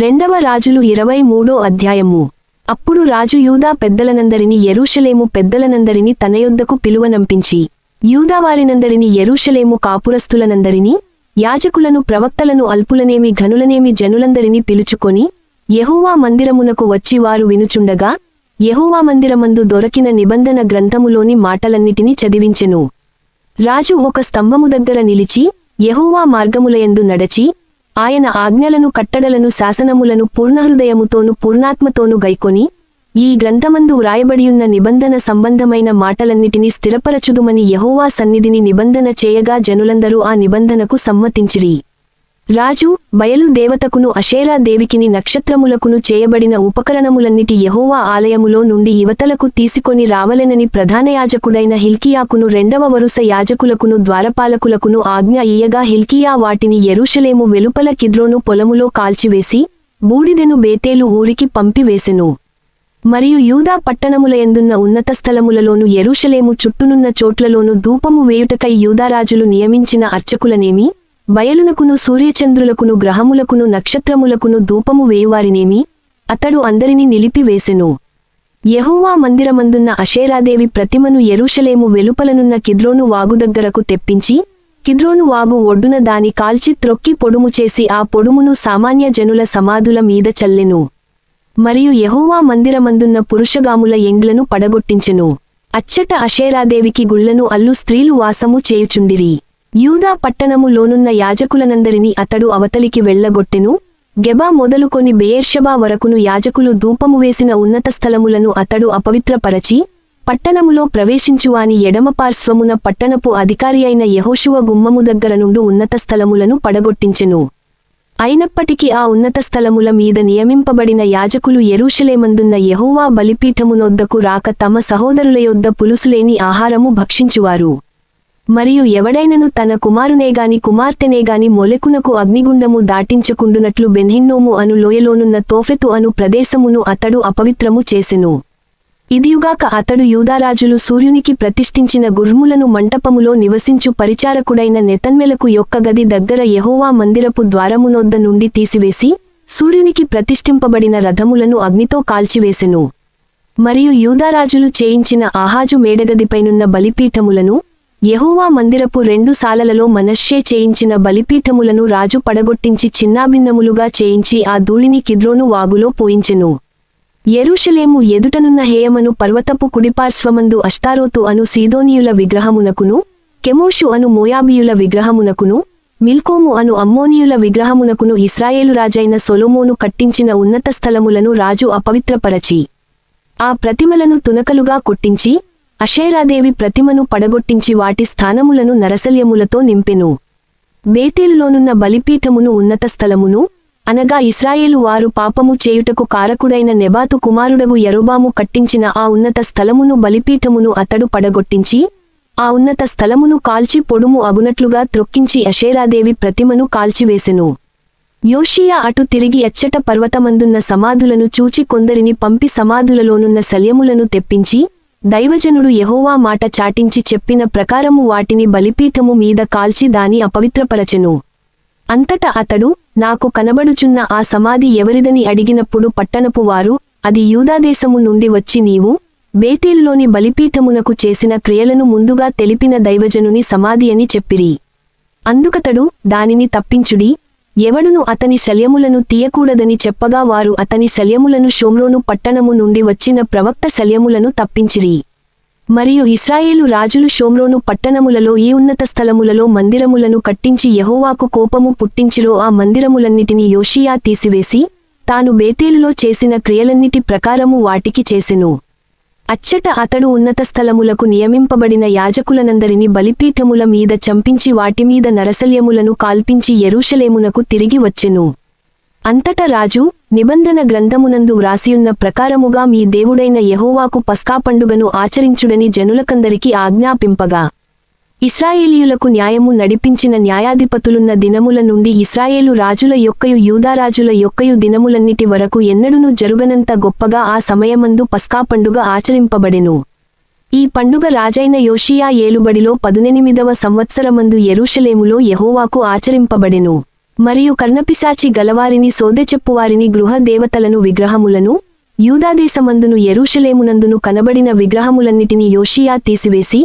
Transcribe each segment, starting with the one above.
రెండవ రాజులు ఇరవై మూడో అధ్యాయము. అప్పుడు రాజు యూదా పెద్దలనందరిని ఎరుషలేము పెద్దలనందరిని తన యొద్దకు పిలువనంపించి యూదావారినందరిని ఎరుషలేము కాపురస్తులనందరినీ యాజకులను ప్రవక్తలను అల్పులనేమి ఘనులనేమి జనులందరినీ పిలుచుకొని యహూవా మందిరమునకు వచ్చి వారు వినుచుండగా యహూవా మందిరమందు దొరకిన నిబంధన గ్రంథములోని మాటలన్నిటినీ చదివించెను. రాజు ఒక స్తంభము దగ్గర నిలిచి యహూవా మార్గములయందు నడచి ఆయన ఆజ్ఞలను కట్టడలను శాసనములను పూర్ణహృదయముతోను పూర్ణాత్మతోను గైకొని ఈ గ్రంథమందు వ్రాయబడియున్న నిబంధన సంబంధమైన మాటలన్నిటినీ స్థిరపరచుదుమని యహోవా సన్నిధిని నిబంధన చేయగా జనులందరూ ఆ నిబంధనకు సమ్మతించిరి. రాజు బయలు దేవతకును అషేరా దేవికిని నక్షత్రములకును చేయబడిన ఉపకరణములన్నిటి యహోవా ఆలయములో నుండి యువతలకు తీసుకొని రావలెనని ప్రధాన యాజకుడైన హిల్కియాకును రెండవ వరుస యాజకులకును ద్వారపాలకులకును ఆజ్ఞ ఇయ్యగా హిల్కియా వాటిని ఎరుషలేము వెలుపల కిద్రోను పొలములో కాల్చివేసి బూడిదెను బేతేలు ఊరికి పంపివేసెను. మరియు యూదా పట్టణముల ఎందున్న ఉన్నత స్థలములలోను ఎరుషలేము చుట్టునున్న చోట్లలోను ధూపము వేయుటకై యూదారాజులు నియమించిన అర్చకులనేమి? బయలునకును సూర్యచంద్రులకును గ్రహములకును నక్షత్రములకును ధూపము వేయువారినేమి? అతడు అందరినీ నిలిపివేసెను యెహోవా మందిరమందున్న అషేరాదేవి ప్రతిమను ఎరుషలేము వెలుపలనున్న కిద్రోను వాగు దగ్గరకు తెప్పించి కిద్రోను వాగు ఒడ్డున దాని కాల్చి త్రొక్కి పొడుము చేసి ఆ పొడుమును సామాన్య జనుల సమాధుల మీద చల్లెను. మరియు యహోవా మందిరమందున్న పురుషగాముల ఎండ్లను పడగొట్టించెను. అచ్చట అషేరాదేవికి గుళ్ళను అల్లు స్త్రీలు వాసము చేయుచుండిరి. యూదా పట్టణములోనున్న యాజకులనందరినీ అతడు అవతలికి వెళ్ళగొట్టెను గెబా మొదలుకొని బేయర్షబా వరకును యాజకులు ధూపము వేసిన ఉన్నత స్థలములను అతడు అపవిత్రపరచి పట్టణములో ప్రవేశించువాని ఎడమపార్శ్వమున పట్టణపు అధికారి అయిన యహోషువ గుమ్మము దగ్గర నుండు ఉన్నత స్థలములను పడగొట్టించెను. అయినప్పటికీ ఆ ఉన్నత స్థలముల మీద నియమింపబడిన యాజకులు ఎరూషలేమందున్న యెహోవా బలిపీఠమునొద్దకు రాక తమ సహోదరుల యొద్ద పులుసులేని ఆహారము భక్షించువారు. మరియు ఎవడైనను తన కుమారునేగాని కుమార్తెనేగాని మొలెకునకు అగ్నిగుండము దాటించకుండునట్లు బెన్హిన్నోము అను లోయలోనున్న తోఫెతు అను ప్రదేశమును అతడు అపవిత్రము చేసెను. ఇదియుగాక అతడు యూదారాజులు సూర్యునికి ప్రతిష్ఠించిన గుర్ములను మంటపములో నివసించు పరిచారకుడైన నెతన్మెలకు యొక్క గది దగ్గర యహోవా మందిరపు ద్వారమునొద్ద నుండి తీసివేసి సూర్యునికి ప్రతిష్ఠింపబడిన రథములను అగ్నితో కాల్చివేసెను. మరియు యూదారాజులు చేయించిన ఆహాజు మేడగదిపైనున్న బలిపీఠములను యెహోవా మందిరపు రెండు సాలలలో మనశ్షే చేయించిన బలిపీఠములను రాజు పడగొట్టించి చిన్నాభిన్నములుగా చేయించి ఆ ధూళిని కిద్రోను వాగులో పోయించెను. ఎరుషలేము ఎదుటనున్న హేయమను పర్వతపు కుడిపార్శ్వమందు అష్టారోతు అను సీదోనియుల విగ్రహమునకును కెమోషు అను మోయాబీయుల విగ్రహమునకును మిల్కోము అను అమ్మోనియుల విగ్రహమునకును ఇస్రాయేలు రాజైన సొలోమోను కట్టించిన ఉన్నత స్థలములను రాజు అపవిత్రపరచి ఆ ప్రతిమలను తునకలుగా కొట్టించి అషేరాదేవి ప్రతిమను పడగొట్టించి వాటి స్థానములను నరసల్యములతో నింపెను. బేతేలులోనున్న బలిపీఠమును ఉన్నత స్థలమును అనగా ఇస్రాయేలు వారు పాపము చేయుటకు కారకుడైన నెబాతు కుమారుడగు ఎరుబాము కట్టించిన ఆ ఉన్నత స్థలమును బలిపీఠమును అతడు పడగొట్టించి ఆ ఉన్నత స్థలమును కాల్చి పొడుము అగునట్లుగా త్రొక్కించి అషేరాదేవి ప్రతిమను కాల్చివేసెను. యోషియా అటు తిరిగి అచ్చట పర్వతమందున్న సమాధులను చూచి కొందరిని పంపి సమాధులలోనున్న శల్యములను తెప్పించి దైవజనుడు యహోవా మాట చాటించి చెప్పిన ప్రకారము వాటిని బలిపీఠము మీద కాల్చి దాని అపవిత్రపరచెను. అంతట అతడు నాకు కనబడుచున్న ఆ సమాధి ఎవరిదని అడిగినప్పుడు పట్టణపు వారు అది యూదాదేశము నుండి వచ్చి నీవు బేతేలులోని బలిపీఠమునకు చేసిన క్రియలను ముందుగా తెలిపిన దైవజనుని సమాధి అని చెప్పిరి. అందుకతడు దానిని తప్పించుడి ఎవడును అతని శల్యములను తీయకూడదని చెప్పగా వారు అతని శల్యములను షోమ్రోను పట్టణము నుండి వచ్చిన ప్రవక్త శల్యములను తప్పించిరి. మరియు ఇస్రాయేలు రాజులు షోమ్రోను పట్టణములలో ఈ ఉన్నత స్థలములలో మందిరములను కట్టించి యహోవాకు కోపము పుట్టించిరో ఆ మందిరములన్నిటిని యోషియా తీసివేసి తాను బేతేలులో చేసిన క్రియలన్నిటి ప్రకారము వాటికి చేసెను. అచ్చట అతడు ఉన్నత స్థలములకు నియమింపబడిన యాజకులనందరిని బలిపీఠముల మీద చంపించి వాటిమీద నరసల్యములను కాల్పించి ఎరుషలేమునకు తిరిగి వచ్చెను. అంతట రాజు నిబంధన గ్రంథమునందు వ్రాసియున్న ప్రకారముగా మీ దేవుడైన యహోవాకు పస్కా పండుగను ఆచరించుడని జనులకందరికి ఆజ్ఞాపింపగా. ఇస్రాయేలీయులకు న్యాయము నడిపించిన న్యాయాధిపతులున్న దినముల నుండి ఇస్రాయేలు రాజుల యొక్కయు యూదారాజుల యొక్కయు దినములన్నిటి వరకు ఎన్నడూనూ జరుగనంత గొప్పగా ఆ సమయమందు పస్కా పండుగ ఆచరింపబడెను. ఈ పండుగ రాజైన యోషియా ఏలుబడిలో పదునెనిమిదవ సంవత్సరమందు యెరూషలేములో యహోవాకు ఆచరింపబడెను. మరియు కర్ణపిశాచి గలవారిని సోదెచెప్పువారిని గృహ దేవతలను విగ్రహములను యూదాదేశమందును యెరూషలేమునందును కనబడిన విగ్రహములన్నిటినీ యోషియా తీసివేసి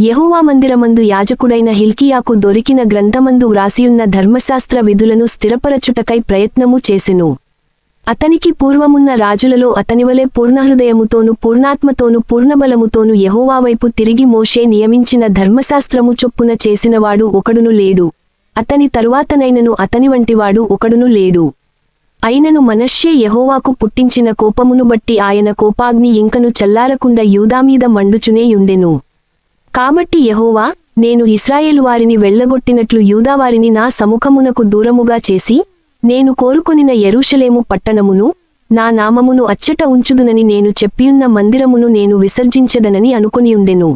యెహోవా మందిరమందు యాజకుడైన హిల్కియాకు దొరికిన గ్రంథమందు వ్రాసియున్న ధర్మశాస్త్ర విధులను స్థిరపరచుటకై ప్రయత్నము చేసెను. అతనికి పూర్వమున్న రాజులలో అతనివలే పూర్ణహృదయముతోను పూర్ణాత్మతోను పూర్ణబలముతోను యహోవావైపు తిరిగి మోషే నియమించిన ధర్మశాస్త్రము చొప్పున చేసినవాడు ఒకడును లేడు. అతని తరువాతనైనను అతని వంటివాడు ఒకడును లేడు. అయినను మనష్యే యహోవాకు పుట్టించిన కోపమును బట్టి ఆయన కోపాగ్ని ఇంకను చల్లారకుండా యూదామీద మండుచునేయుండెను కాబట్టి యహోవా నేను ఇస్రాయేలు వారిని వెళ్ళగొట్టినట్లు యూదావారిని నా సముఖమునకు దూరముగా చేసి నేను కోరుకొనిన ఎరుషలేము పట్టణమును నా నామమును అచ్చట ఉంచుదునని నేను చెప్పియున్న మందిరమును నేను విసర్జించదనని అనుకొనియుండెను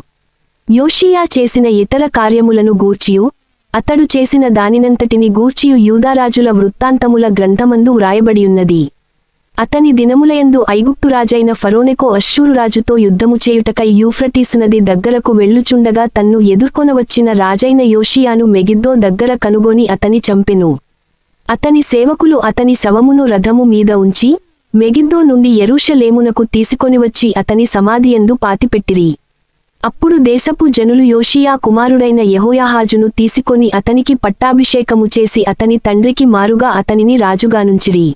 యోషియా చేసిన ఇతర కార్యములను గూర్చియు అతడు చేసిన దానినంతటిని గూర్చియు యూదారాజుల వృత్తాంతముల గ్రంథమందు వ్రాయబడియున్నది. అతని దినములయందు ఐగుప్తురాజైన ఫరోనెకో అశ్షూరురాజుతో యుద్ధము చేయుటకై యూఫ్రటీసు నది దగ్గరకు వెళ్ళుచుండగా తన్ను ఎదుర్కొనవచ్చిన రాజైన యోషియాను మెగిద్దో దగ్గర కనుగొని అతని చంపెను. అతని సేవకులు అతని శవమును రథము మీద ఉంచి మెగిద్దో నుండి ఎరుషలేమునకు తీసుకొనివచ్చి అతని సమాధియందు పాతిపెట్టిరి. అప్పుడు దేశపు జనులు యోషియా కుమారుడైన యహోయాహాజును తీసుకొని అతనికి పట్టాభిషేకము చేసి అతని తండ్రికి మారుగా అతనిని రాజుగానుంచిరి.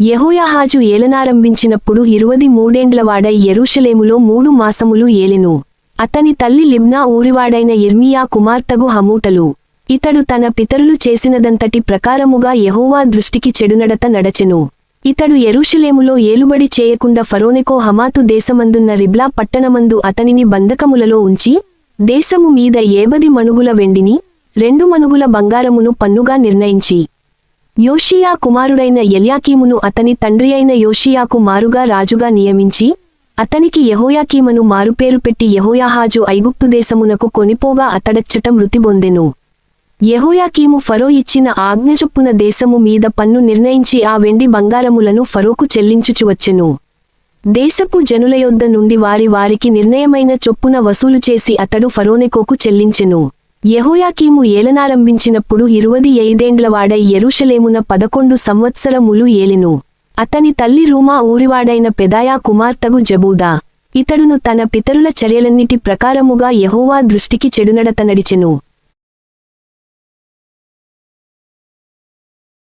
యెహోయాహాజు ఏలనారంభించినప్పుడు ఇరువది మూడేండ్లవాడై ఎరుషలేములో మూడు మాసములు ఏలెను. అతని తల్లి లిమ్నా ఊరివాడైన ఇర్మియా కుమార్తెగు హమూటలు. ఇతడు తన పితరులు చేసినదంతటి ప్రకారముగా యహోవా దృష్టికి చెడునడత నడచెను. ఇతడు ఎరుషలేములో ఏలుబడి చేయకుండా ఫరోనెకో హమాతు దేశమందున్న రిబ్లా పట్టణమందు అతనిని బంధకములలో ఉంచి దేశము మీద ఏబది మణుగుల వెండిని రెండు మణుగుల బంగారమును పన్నుగా నిర్ణయించి. యోషియా కుమారుడైన ఎల్యాకీమును అతని తండ్రి అయిన యోషియాకు మారుగా రాజుగా నియమించి అతనికి యహోయాకీమను మారుపేరు పెట్టి యహోయాహాజు ఐగుప్తు దేశమునకు కొనిపోగా అతడచ్చట మృతిబొందెను యహోయాకీము ఫరో ఇచ్చిన ఆజ్ఞచొప్పున దేశము మీద పన్ను నిర్ణయించి ఆ వెండి బంగారములను ఫరోకు చెల్లించుచువచ్చెను దేశపు జనుల యొద్ద నుండి వారి వారికి నిర్ణయమైన చొప్పున వసూలు చేసి అతడు ఫరోనెకోకు చెల్లించెను. యహోయాకీము ఏలనారంభించినప్పుడు ఇరువది ఐదేండ్లవాడై ఎరుషలేమున పదకొండు సంవత్సరములు ఏలెను. అతని తల్లి రూమా ఊరివాడైన పెదాయా కుమార్తెగు జబూదా. ఇతడును తన పితరుల చర్యలన్నిటి ప్రకారముగా యహోవా దృష్టికి చెడునడత నడిచెను.